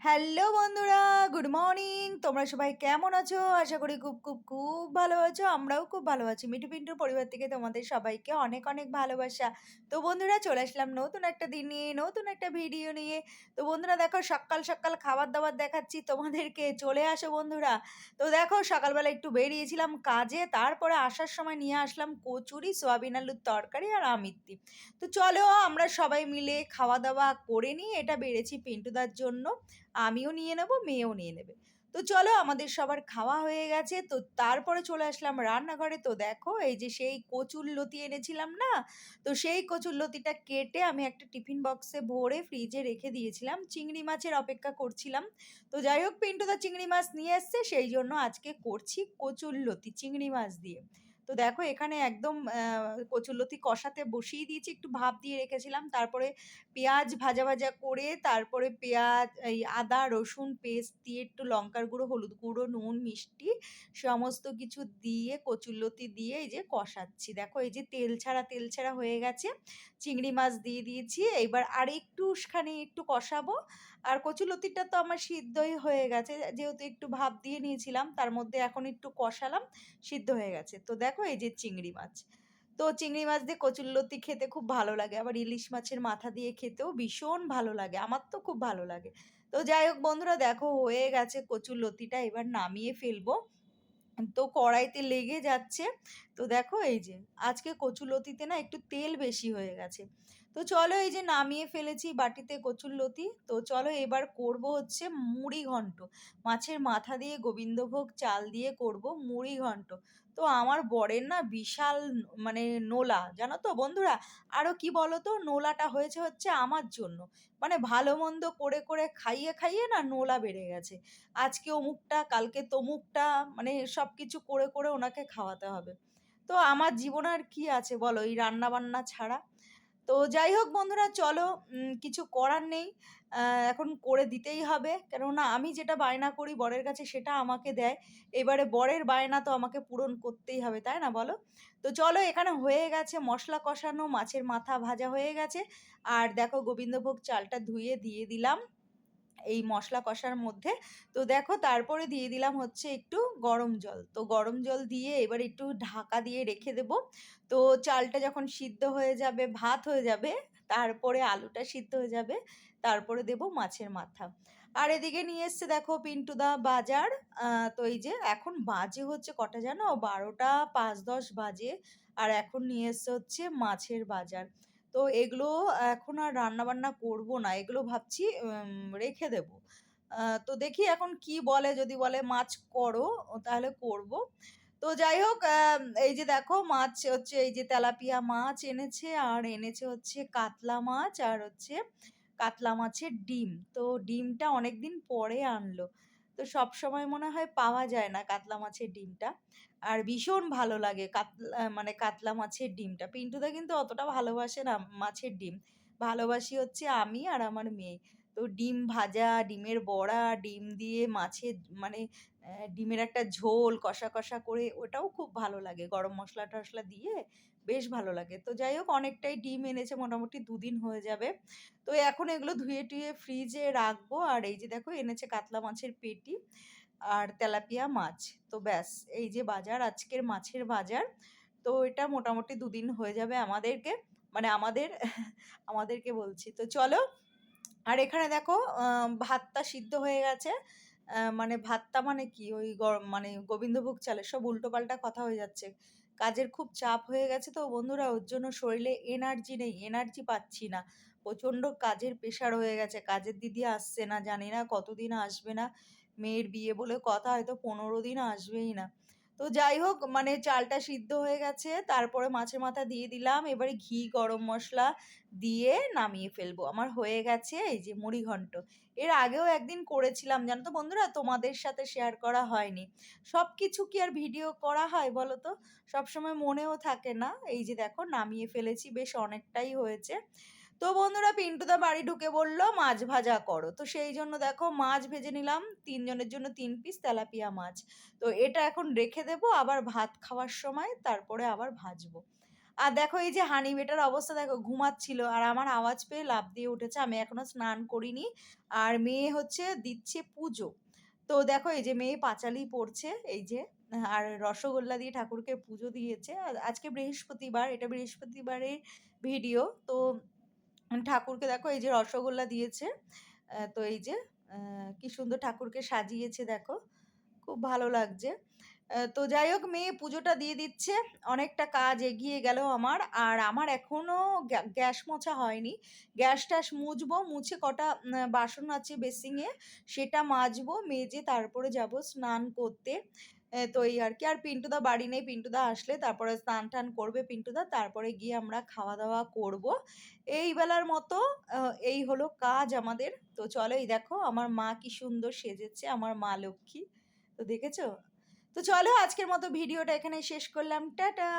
Hello বন্ধুরা, good morning. তোমরা সবাই কেমন আছো? আশা করি খুব খুব খুব ভালো আছো। আমরাও খুব ভালো আছি। মিঠু পিন্টুর পরিবার থেকে তোমাদের সবাইকে অনেক অনেক ভালোবাসা। তো বন্ধুরা, চলে আসলাম নতুন একটা দিন নিয়ে, নতুন একটা ভিডিও নিয়ে। তো বন্ধুরা, দেখো সকাল সকাল খাবার দাবার দেখাচ্ছি তোমাদেরকে। চলে আসো বন্ধুরা। তো দেখো, সকালবেলা একটু বেরিয়েছিলাম কাজে। তারপরে আসার সময় নিয়ে আসলাম কচুরি, সোয়াবিন আলুর তরকারি আর আমিত্তি তো চলো, আমরা সবাই মিলে খাওয়া দাওয়া করে নিই। এটা বেড়েছি পিন্টুদার জন্য। আমিও নিয়ে নেব, মেয়েও নিয়ে নেবে। তো চলো আমাদের সবার খাওয়া হয়ে গেছে। তো তারপরে চলে আসলাম রান্নাঘরে। তো দেখো, এই যে সেই কচুর লতি এনেছিলাম না, তো সেই কচুর লতিটা কেটে আমি একটা টিফিন বক্সে ভরে ফ্রিজে রেখে দিয়েছিলাম। চিংড়ি মাছের অপেক্ষা করছিলাম। তো যাই হোক, পিন্টুদা চিংড়ি মাছ নিয়ে এসছে, সেই জন্য আজকে করছি কচুর লতি, চিংড়ি মাছ দিয়ে। তো দেখো এখানে একদম কচুরলতি কষাতে বসিয়ে দিয়েছি, একটু ভাপ দিয়ে রেখেছিলাম। তারপরে পেঁয়াজ ভাজা ভাজা করে, তারপরে পেঁয়াজ, এই আদা, রসুন পেস্ট দিয়ে একটু লঙ্কার গুঁড়ো, হলুদ গুঁড়ো, নুন, মিষ্টি সমস্ত কিছু দিয়ে কচুরলতি দিয়ে এই যে কষাচ্ছি। দেখো এই যে তেল ছাড়া তেল ছাড়া হয়ে গেছে। চিংড়ি মাছ দিয়ে দিয়েছি। এইবার আর একটুখানি একটু কষাবো। আর কচুলতিটা তো আমার সিদ্ধই হয়ে গেছে। যেহেতু একটু ভাপ দিয়ে নিয়েছিলাম, তার মধ্যে এখন একটু কষালাম, সিদ্ধ হয়ে গেছে। তো দেখো এই যে চিংড়ি মাছ। তো চিংড়ি মাছ দিয়ে কচুরলতি খেতে খুব ভালো লাগে। আবার ইলিশ মাছের মাথা দিয়ে খেতেও ভীষণ ভালো লাগে। আমার তো খুব ভালো লাগে। তো যাই হোক বন্ধুরা, দেখো হয়ে গেছে কচুরলতিটা এবার নামিয়ে ফেলব। তো কড়াইতে লেগে যাচ্ছে তো দেখো এই যে, আজকে কচুলতিতে না একটু তেল বেশি হয়ে গেছে। তো চলো এই যে নামিয়ে ফেলেছি বাটিতে কচুরলতি। তো চলো এবার করব হচ্ছে মুড়ি ঘন্ট। মাছের মাথা দিয়ে গোবিন্দভোগ চাল দিয়ে করব মুড়ি ঘন্ট। তো আমার বরের না বিশাল মানে নোলা, জানো তো বন্ধুরা? আরও কি বলো তো নোলাটা হয়েছে হচ্ছে আমার জন্য। মানে ভালো মন্দ করে করে খাইয়ে খাইয়ে না নোলা বেড়ে গেছে। আজকে অমুকটা, কালকে তমুকটা মানে সব কিছু করে করে ওনাকে খাওয়াতে হবে। তো আমার জীবন আর কি আছে বলো এই রান্না বান্না ছাড়া? তো যাই হোক বন্ধুরা চলো কিছু করার নেই এখন করে দিতেই হবে। কেননা আমি যেটা বায়না করি বরের কাছে সেটা আমাকে দেয়। এবারে বরের বায়না তো আমাকে পূরণ করতেই হবে, তাই না বলো? তো চলো এখানে হয়ে গেছে মশলা কষানো, মাছের মাথা ভাজা হয়ে গেছে। আর দেখো গোবিন্দভোগ চালটা ধুয়ে দিয়ে দিলাম। এই মশলা কষার মধ্যে। তো দেখো তারপরে দিয়ে দিলাম হচ্ছে একটু গরম জল। তো গরম জল দিয়ে এবার একটু ঢাকা দিয়ে রেখে দেব। তো চালটা যখন সিদ্ধ হয়ে যাবে, ভাত হয়ে যাবে, তারপরে আলুটা সিদ্ধ হয়ে যাবে, তারপরে দেব মাছের মাথা। আর এদিকে নিয়ে এসছে দেখো পিন্টুদা বাজার। তো এই যে এখন বাজে হচ্ছে কটা জানো? বারোটা পাঁচ দশ বাজে। আর এখন নিয়ে এসছে হচ্ছে মাছের বাজার। তো এগুলো এখন আর রান্না বান্না করব না। এগুলো ভাবছি রেখে দেব। তো দেখি এখন কি বলে, যদি বলে মাছ করো, তাহলে করব। তো যাই হোক এই যে দেখো মাছ হচ্ছে, এই যে তেলাপিয়া মাছ এনেছে, আর এনেছে হচ্ছে কাতলা মাছ, আর হচ্ছে কাতলা মাছের ডিম। তো ডিমটা অনেক দিন পরে আনলো। তো সব সময় মনে হয় পাওয়া যায় না কাতলা মাছের ডিমটা। আর ভীষণ ভালো লাগে কাতলা মানে কাতলা মাছের ডিমটা। পিন্টুদা কিন্তু অতটা ভালোবাসে না মাছের ডিম। ভালোবাসি হচ্ছে আমি আর আমার মেয়ে। তো ডিম ভাজা, ডিমের বড়া, ডিম দিয়ে মাছের মানে ডিমের একটা ঝোল কষা কষা করে ওটাও খুব ভালো লাগে। গরম মশলা টশলা দিয়ে বেশ ভালো লাগে। তো যাই হোক, অনেকটাই ডিম এনেছে, মোটামুটি দুদিন হয়ে যাবে। তো এখন এগুলো ধুয়ে টুয়ে ফ্রিজে রাখব। আর এই যে দেখো, এনেছে কাতলা মাছের পেটি আর তেলাপিয়া মাছ। তো ব্যাস, এই যে বাজার, আজকের মাছের বাজার। তো এটা মোটামুটি দুদিন হয়ে যাবে আমাদেরকে। মানে আমাদের, আমাদেরকে বলছি। তো চলো আর এখানে দেখো ভাতটা সিদ্ধ হয়ে গেছে। মানে ভাতটা মানে কি? ওই মানে গোবিন্দভোগ চালের সব উল্টোপাল্টা কথা হয়ে যাচ্ছে। কাজের খুব চাপ হয়ে গেছে তো বন্ধুরা, ওর জন্য শরীরে এনার্জি নেই, এনার্জি পাচ্ছি না। প্রচণ্ড কাজের প্রেশার হয়ে গেছে। কাজের দিদি আসছে না, জানি না কতদিন আসবে না। মেয়ের বিয়ে বলে কথা হয়তো পনেরো দিন আসবেই না। তো যাই হোক মানে চালটা সিদ্ধ হয়ে গেছে। তারপরে মাছের মাথা দিয়ে দিলাম। এবারে ঘি, গরম মশলা দিয়ে নামিয়ে ফেলব। আমার হয়ে গেছে এই যে মুড়ি ঘন্ট। এর আগেও একদিন করেছিলাম, জানো তো বন্ধুরা? তোমাদের সাথে শেয়ার করা হয়নি। সব কিছু কি আর ভিডিও করা হয় বলো তো? সবসময় মনেও থাকে না। এই যে দেখো, নামিয়ে ফেলেছি, বেশ অনেকটাই হয়েছে। তো বন্ধুরা পিন্টুদা বাড়ি ঢুকে বলল, মাছ ভাজা করো। তো সেই জন্য দেখো মাছ ভেজে নিলাম, তিনজনের জন্য তিন পিস তেলাপিয়া মাছ। তো এটা এখন রেখে দেবো, আবার ভাত খাওয়ার সময় তারপরে আবার ভাজবো। আর দেখো এই যে হানি বেটার অবস্থা, দেখো ঘুমাচ্ছিল, আর আমার আওয়াজ পেয়ে লাফ দিয়ে উঠেছে, আমি এখনও স্নান করিনি। আর মেয়ে হচ্ছে দিচ্ছে পুজো। তো দেখো এই যে মেয়ে পাঁচালি পড়ছে, এই যে, আর রসগোল্লা দিয়ে ঠাকুরকে পুজো দিয়েছে। আজকে বৃহস্পতিবার, এটা বৃহস্পতিবারের ভিডিও তো ঠাকুরকে দেখো, এই যে রসগোল্লা দিয়েছে। তো এই যে কি সুন্দর ঠাকুরকে সাজিয়েছে দেখো, খুব ভালো লাগছে। তো যাই হোক, মেয়ে পুজোটা দিয়ে দিচ্ছে। অনেকটা কাজ এগিয়ে গেল আমার, আর আমার এখনও গ্যা- গ্যাস মোছা হয়নি। গ্যাস ট্যাস মুছবো, মুছে কটা বাসন আছে বেসিংয়ে, সেটা মাজবো, মেজে তারপরে যাব স্নান করতে। তো এই আর কি। আর পিন্টুদা বাড়ি নেই, পিন্টুদা আসলে তারপরে স্নান টান করবে পিন্টুদা, তারপরে গিয়ে আমরা খাওয়া দাওয়া করব। এই বেলার মতো এই হলো কাজ আমাদের। তো চলো এই দেখো, আমার মা কি সুন্দর সেজেছে, আমার মা লক্ষ্মী। তো দেখেছ? তো চলো আজকের মতো ভিডিওটা এখানে শেষ করলাম। টাটা!